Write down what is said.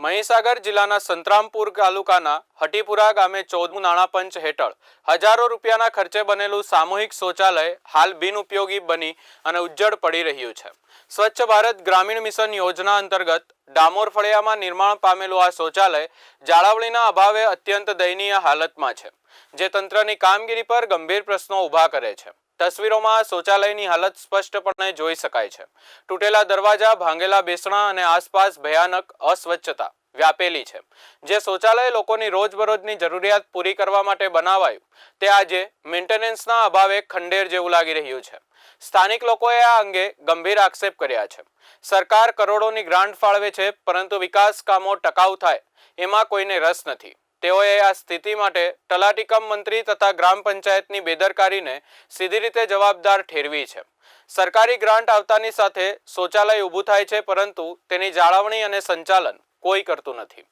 મહીસાગર જિલ્લાના સંતરામપુર તાલુકાના હટીપુરા ગામે ચૌદમું નાણાપંચ હેઠળ હજારો રૂપિયાના ખર્ચે બનેલું સામૂહિક શૌચાલય હાલ બિનઉપયોગી બની અને ઉજ્જડ પડી રહ્યું છે. સ્વચ્છ ભારત ગ્રામીણ મિશન યોજના અંતર્ગત ડામોર ફળિયામાં નિર્માણ પામેલું આ શૌચાલય જાળવણીના અભાવે અત્યંત દયનીય હાલતમાં છે, જે તંત્રની કામગીરી પર ગંભીર પ્રશ્નો ઊભા કરે છે. તસવીરોમાં શૌચાલયની હાલત સ્પષ્ટપણે જોઈ શકાય છે. તૂટેલા દરવાજા, ભાંગેલા બેસણા અને આસપાસ ભયાનક અસ્વચ્છતા વ્યાપેલી છે. જે શૌચાલય લોકોની રોજબરોજની જરૂરિયાત પૂરી કરવા માટે બનાવાયું, તે આજે મેન્ટેનન્સના અભાવે ખંડેર જેવું લાગી રહ્યું છે. સ્થાનિક લોકોએ આ અંગે ગંભીર આક્ષેપ કર્યા છે. સરકાર કરોડોની ગ્રાન્ટ ફાળવે છે, પરંતુ વિકાસ કામો ટકાઉ થાય, એમાં કોઈને રસ નથી. તેઓએ આ સ્થિતિ માટે તલાટીકમ મંત્રી તથા ગ્રામ પંચાયતની બેદરકારીને સીધી રીતે જવાબદાર ઠેરવી છે. સરકારી ગ્રાન્ટ આવતાની સાથે શૌચાલય ઊભું થાય છે, પરંતુ તેની જાળવણી અને સંચાલન કોઈ કરતું નથી.